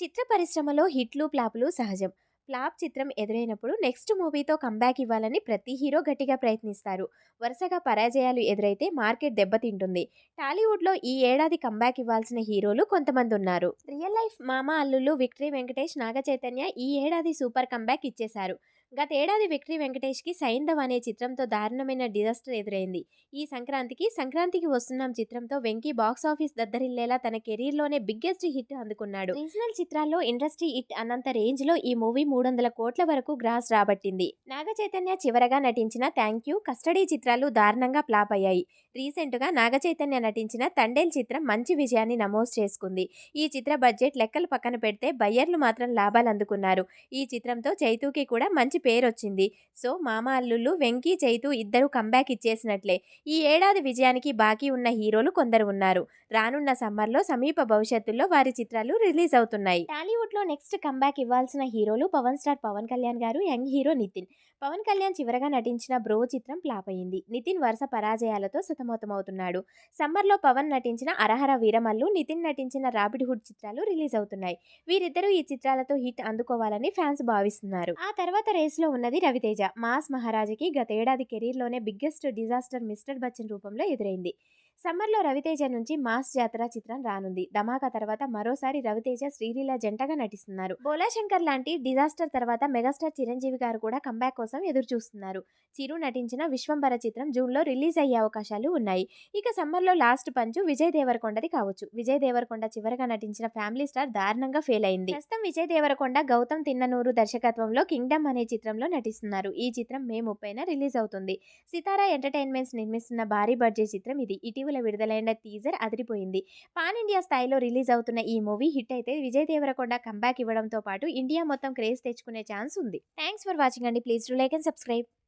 చిత్ర పరిశ్రమలో హిట్లు, ప్లాపులు సహజం. ఫ్లాప్ చిత్రం ఎదురైనప్పుడు నెక్స్ట్ మూవీతో కమ్‌బ్యాక్ ఇవ్వాలని ప్రతి హీరో గట్టిగా ప్రయత్నిస్తారు. వరుసగా పరాజయాలు ఎదురైతే మార్కెట్ దెబ్బతింటుంది. టాలీవుడ్‌లో ఈ ఏడాది కమ్‌బ్యాక్ ఇవ్వాల్సిన హీరోలు కొంతమంది ఉన్నారు రియల్ లైఫ్ మామ అల్లులు విక్టరీ వెంకటేష్, నాగచైతన్య ఈ ఏడాది సూపర్ కంబ్యాక్ ఇచ్చేశారు. గతేడాది విక్టరీ వెంకటేష్‌కి 'సైంధవ్' అనే చిత్రంతో దారుణమైన డిజాస్టర్ ఎదురైంది. ఈ సంక్రాంతికి 'సంక్రాంతికి వస్తున్నాం' చిత్రంతో వెంకీ బాక్స్ ఆఫీస్ దద్దరిల్లేలా తన కెరీర్‌లోనే బిగ్గెస్ట్ హిట్ అందుకున్నాడు. రీజనల్ చిత్రాల్లో ఇండస్ట్రీ హిట్ అన్నంత రేంజ్‌లో ఈ మూవీ మూడు వందల కోట్ల వరకు గ్రాస్ రాబట్టింది. నాగచైతన్య చివరగా నటించిన థ్యాంక్ యూ 'కస్టడీ' చిత్రాలు దారుణంగా ఫ్లాప్ అయ్యాయి. రీసెంట్‌గా నాగచైతన్య నటించిన 'తండేల్' చిత్రం మంచి విజయాన్ని నమోదు చేసుకుంది. ఈ చిత్ర బడ్జెట్ లెక్కలు పక్కన పెడితే బయ్యర్లు మాత్రం లాభాలు అందుకున్నారు ఈ చిత్రంతో చైతూకి కూడా మంచి పేరొచ్చింది. సో మామ అల్లుళ్ళు వెంకీ, చైతు ఇద్దరు కంబ్యాక్ ఇచ్చేసినట్లే. ఈ ఏడాది విజయానికి బాకీ ఉన్న హీరోలు కొందరు ఉన్నారు. రానున్న సమ్మర్‌లో సమీప భవిష్యత్తులో వారి చిత్రాలు రిలీజ్ అవుతున్నాయి. టాలీవుడ్‌లో నెక్స్ట్ కంబ్యాక్ ఇవ్వాల్సిన హీరోలు పవన్ స్టార్ పవన్ కళ్యాణ్ గారు, యంగ్ హీరో నితిన్. పవన్ కళ్యాణ్ చివరగా నటించిన 'బ్రో' చిత్రం ఫ్లాప్ అయింది. నితిన్ వరుస పరాజయాలతో సతమతమవుతున్నాడు. సమ్మర్‌లో పవన్ నటించిన అరహర వీరమల్లు', నితిన్ నటించిన 'రాబిన్ హుడ్' చిత్రాలు రిలీజ్ అవుతున్నాయి. వీరిద్దరూ ఈ చిత్రాలతో హిట్ అందుకోవాలని ఫ్యాన్స్ భావిస్తున్నారు. ఆ తర్వాత రేసులో ఉన్నది రవితేజ. మాస్ మహారాజకి గతేడాది కెరీర్‌లోనే బిగ్గెస్ట్ డిజాస్టర్ 'మిస్టర్ బచ్చన్' రూపంలో ఎదురైంది. సమ్మర్‌లో రవితేజ నుంచి 'మాస్ జాతర' చిత్రం రానుంది. 'ధమాకా' తర్వాత మరోసారి రవితేజ, శ్రీలీల జంటగా నటిస్తున్నారు. బోలాశంకర్ లాంటి డిజాస్టర్ తర్వాత మెగాస్టార్ చిరంజీవి గారు కూడా కంబ్యాక్ కోసం ఎదురు చూస్తున్నారు చిరు నటించిన 'విశ్వంభర' చిత్రం జూన్‌లో రిలీజ్ అయ్యే అవకాశాలు ఉన్నాయి. ఇక సమ్మర్‌లో లాస్ట్ పంచ్ విజయ్ దేవరకొండది కావచ్చు. విజయ్ దేవరకొండ చివరగా నటించిన 'ఫ్యామిలీ స్టార్' దారుణంగా ఫెయిల్ అయింది. ప్రస్తుతం విజయ్ దేవరకొండ, గౌతమ్ తిన్ననూరు దర్శకత్వంలో 'కింగ్డమ్' అనే చిత్రంలో నటిస్తున్నారు. ఈ చిత్రం మే ముప్పైన రిలీజ్ అవుతుంది. సితారా ఎంటర్టైన్మెంట్స్ నిర్మిస్తున్న భారీ బడ్జెట్ చిత్రం ఇది. ఇటీవల విడుదలైన టీజర్ అదిరిపోయింది. పాన్ ఇండియా స్థాయిలో రిలీజ్ అవుతున్న ఈ మూవీ హిట్ అయితే విజయ్ దేవరకొండ కమ్‌బ్యాక్ ఇవ్వడంతో పాటు ఇండియా మొత్తం క్రేజ్ తెచ్చుకునే ఛాన్స్ ఉంది. థ్యాంక్స్ ఫర్ వాచింగ్ అండి. Please do like and subscribe.